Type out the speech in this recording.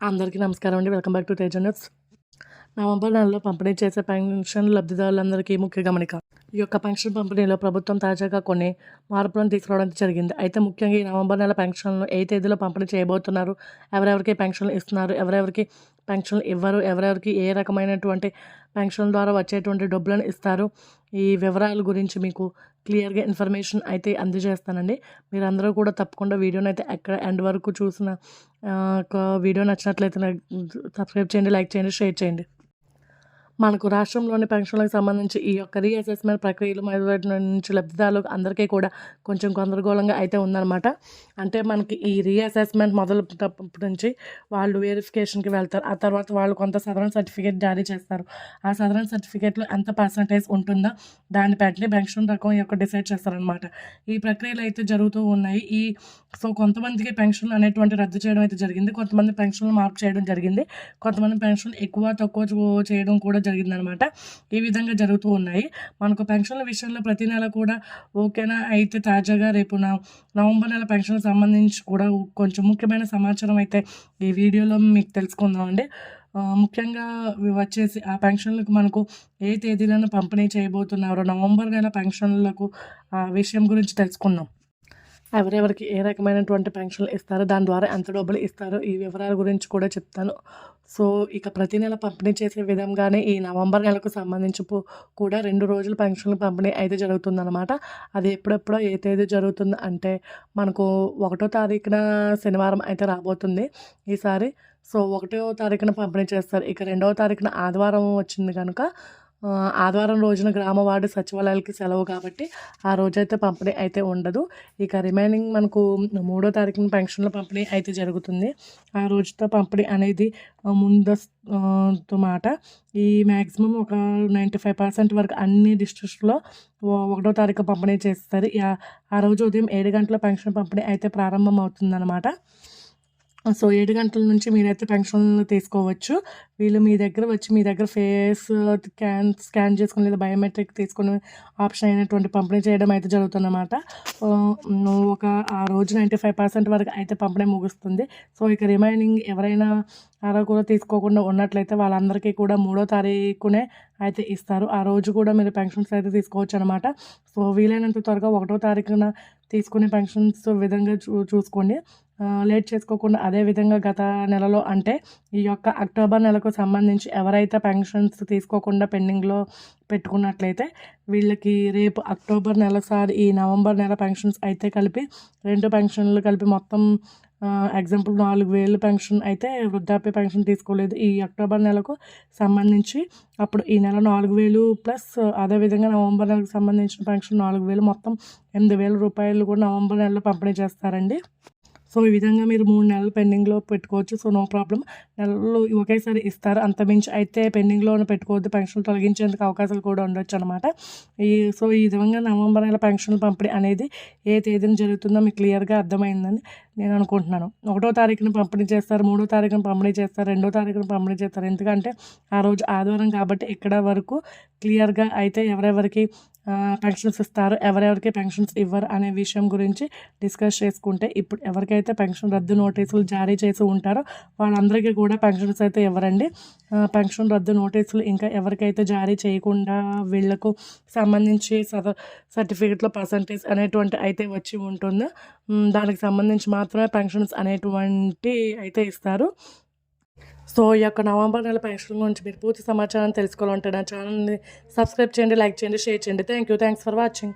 అందరికీ నమస్కారం అండి. Welcome back to Teja November నెలలో పంపిణీ చేసే పెన్షన్ లబ్ధిదారులందరికీ ముఖ్య గమనిక. ఈ యొక్క పెన్షన్ పంపిణీలో ప్రభుత్వం తాజాగా కొన్ని మార్పులను తీసుకురావడం జరిగింది. అయితే ముఖ్యంగా ఈ నవంబర్ నెల పెన్షన్లు ఏ తేదీలో పంపిణీ చేయబోతున్నారు? ఎవరెవరికి పెన్షన్లు ఇస్తున్నారు? ఎవరెవరికి పెన్షన్లు ఇవ్వరు. ఎవరెవరికి ఏ రకమైనటువంటి పెన్షన్ ద్వారా వచ్చేటువంటి డబ్బులను ఇస్తారు. ఈ వివరాల గురించి మీకు క్లియర్గా ఇన్ఫర్మేషన్ అయితే అందజేస్తానండి. మీరందరూ కూడా తప్పకుండా వీడియోని అయితే ఎక్కడ ఎండ్ వరకు చూసిన ఒక వీడియో నచ్చినట్లయితే నాకు సబ్స్క్రైబ్ చేయండి లైక్ చేయండి షేర్ చేయండి. మనకు రాష్ట్రంలోని పెన్షన్లకు సంబంధించి ఈ యొక్క రీఅసెస్మెంట్ ప్రక్రియలు మొదటి నుంచి లబ్ధిదారులకు అందరికీ కూడా కొంచెం గందరగోళంగా అయితే ఉందన్నమాట. అంటే మనకి ఈ రీఅసెస్మెంట్ మొదలైనప్పటి నుంచి వాళ్ళు వెరిఫికేషన్కి వెళ్తారు. ఆ తర్వాత వాళ్ళు కొంత సదరన్ సర్టిఫికేట్ జారీ చేస్తారు. ఆ సదరన్ సర్టిఫికేట్లో ఎంత పర్సంటేజ్ ఉంటుందో దాన్ని బట్టి పెన్షన్ రకం యొక్క డిసైడ్ చేస్తారనమాట ఈ ప్రక్రియలు అయితే జరుగుతూ ఉన్నాయి. ఈ సో కొంతమందికి పెన్షన్లు అనేటువంటి రద్దు చేయడం అయితే జరిగింది. కొంతమంది పెన్షన్లు మార్పు చేయడం జరిగింది. కొంతమంది పెన్షన్ ఎక్కువ తక్కువ చేయడం కూడా జరిగిందనమాట. ఈ విధంగా జరుగుతూ ఉన్నాయి. మనకు పెన్షన్ల విషయంలో ప్రతి నెల కూడా ఓకేనా? అయితే తాజాగా రేపు నా నవంబర్ నెల పెన్షన్లకు సంబంధించి కూడా కొంచెం ముఖ్యమైన సమాచారం అయితే ఈ వీడియోలో మీకు తెలుసుకుందామండి. ముఖ్యంగా వచ్చేసి ఆ పెన్షన్లకు మనకు ఏ తేదీలను పంపిణీ చేయబోతున్నారో నవంబర్ నెల పెన్షన్లకు ఆ విషయం గురించి తెలుసుకుందాం. ఎవరెవరికి ఏ రకమైనటువంటి పెన్షన్లు ఇస్తారో దాని ద్వారా ఎంత డబ్బులు ఇస్తారో ఈ వివరాల గురించి కూడా చెప్తాను. సో ఇక ప్రతి నెల పంపిణీ చేసే విధంగానే ఈ నవంబర్ నెలకు సంబంధించి కూడా రెండు రోజులు పెన్షన్లు పంపిణీ అయితే జరుగుతుందన్నమాట. అది ఎప్పుడెప్పుడో ఏ తేదీ జరుగుతుంది అంటే మనకు ఒకటో తారీఖున శనివారం అయితే రాబోతుంది ఈసారి. సో ఒకటో తారీఖున పంపిణీ చేస్తారు. ఇక రెండవ తారీఖున ఆదివారం వచ్చింది కనుక ఆదివారం రోజున గ్రామ వార్డు సచివాలయాలకి సెలవు కాబట్టి ఆ రోజైతే పంపిణీ అయితే ఉండదు. ఇక రిమైనింగ్ మనకు మూడో తారీఖున పెన్షన్ల పంపిణీ అయితే జరుగుతుంది. ఆ రోజుతో పంపిణీ అనేది ముందస్తు మాట. ఈ మ్యాక్సిమం ఒక నైంటీ ఫైవ్ పర్సెంట్ వరకు అన్ని డిస్ట్రిక్ట్స్లో ఒకటో తారీఖు పంపిణీ చేస్తారు. ఆ- ఆ రోజు ఉదయం ఏడు గంటల పెన్షన్ పంపిణీ అయితే ప్రారంభం అవుతుందన్నమాట సో ఏడు గంటల నుంచి మీరైతే పెన్షన్లు తీసుకోవచ్చు. వీళ్ళు మీ దగ్గర వచ్చి మీ దగ్గర ఫేస్ స్కాన్ స్కాన్ చేసుకుని లేదా బయోమెట్రిక్ తీసుకుని ఆప్షన్ అయినటువంటి పంపిణీ చేయడం అయితే జరుగుతుందన్నమాట. ఒక ఆ రోజు నైంటీ ఫైవ్ పర్సెంట్ వరకు అయితే పంపిణీ ముగుస్తుంది. సో ఇక రిమైనింగ్ ఎవరైనా అలా కూడా తీసుకోకుండా ఉన్నట్లయితే వాళ్ళందరికీ కూడా మూడో తారీఖునే అయితే ఇస్తారు. ఆ రోజు కూడా మీరు పెన్షన్స్ అయితే తీసుకోవచ్చు అనమాట సో వీలైనంత త్వరగా ఒకటో తారీఖున తీసుకునే పెన్షన్స్ విధంగా చూ చూసుకోండి. లేట్ చేసుకోకుండా అదే విధంగా గత నెలలో అంటే ఈ యొక్క అక్టోబర్ నెలకు సంబంధించి ఎవరైతే పెన్షన్స్ తీసుకోకుండా పెండింగ్లో పెట్టుకున్నట్లయితే వీళ్ళకి రేపు అక్టోబర్ నెల సారి ఈ నవంబర్ నెల పెన్షన్స్ అయితే కలిపి రెండు పెన్షన్లు కలిపి మొత్తం ఎగ్జాంపుల్ నాలుగు వేలు పెన్షన్ అయితే వృద్ధాప్య పెన్షన్ తీసుకోలేదు. ఈ అక్టోబర్ నెలకు సంబంధించి అప్పుడు ఈ నెల నాలుగు వేలు ప్లస్ అదేవిధంగా నవంబర్ నెలకు సంబంధించిన పెన్షన్ నాలుగు వేలు మొత్తం ఎనిమిది వేల రూపాయలు కూడా నవంబర్ నెలలో పంపిణీ చేస్తారండి. సో ఈ విధంగా మీరు మూడు నెలలు పెండింగ్లో పెట్టుకోవచ్చు. సో నో ప్రాబ్లం నెలలు ఒకేసారి ఇస్తారు? అంతమించి అయితే పెండింగ్లో పెట్టుకోవద్దు. పెన్షన్ తొలగించేందుకు అవకాశాలు కూడా ఉండొచ్చు అనమాట ఈ సో ఈ విధంగా నవంబర్ నెల పెన్షన్ పంపిణీ అనేది ఏ తేదీన జరుగుతుందో మీకు క్లియర్గా అర్థమైందని నేను అనుకుంటున్నాను. ఒకటో తారీఖున పంపిణీ చేస్తారు మూడో తారీఖున పంపిణీ చేస్తారు రెండో తారీఖున పంపిణీ చేస్తారు. ఎందుకంటే ఆ రోజు ఆదివారం కాబట్టి ఇక్కడ వరకు క్లియర్గా అయితే ఎవరెవరికి పెన్షన్స్ ఇస్తారు. ఎవరెవరికి పెన్షన్స్ ఇవ్వరు అనే విషయం గురించి డిస్కస్ చేసుకుంటే ఇప్పుడు ఎవరికైతే పెన్షన్ రద్దు నోటీసులు జారీ చేసి ఉంటారో వాళ్ళందరికీ కూడా పెన్షన్స్ అయితే ఇవ్వరండి. పెన్షన్ రద్దు నోటీసులు ఇంకా ఎవరికైతే జారీ చేయకుండా వీళ్ళకు సంబంధించి సర్టిఫికెట్లో పర్సంటేజ్ అనేటువంటి అయితే వచ్చి ఉంటుందో. దానికి సంబంధించి మాత్రమే పెన్షన్స్ అనేటువంటి అయితే ఇస్తారు. సో ఈ యొక్క నవంబర్ నెల పరీక్షల గురించి మీరు పూర్తి సమాచారం తెలుసుకోవాలంటే నా ఛానల్ని సబ్స్క్రైబ్ చేయండి లైక్ చేయండి షేర్ చేయండి. Thank you thanks for watching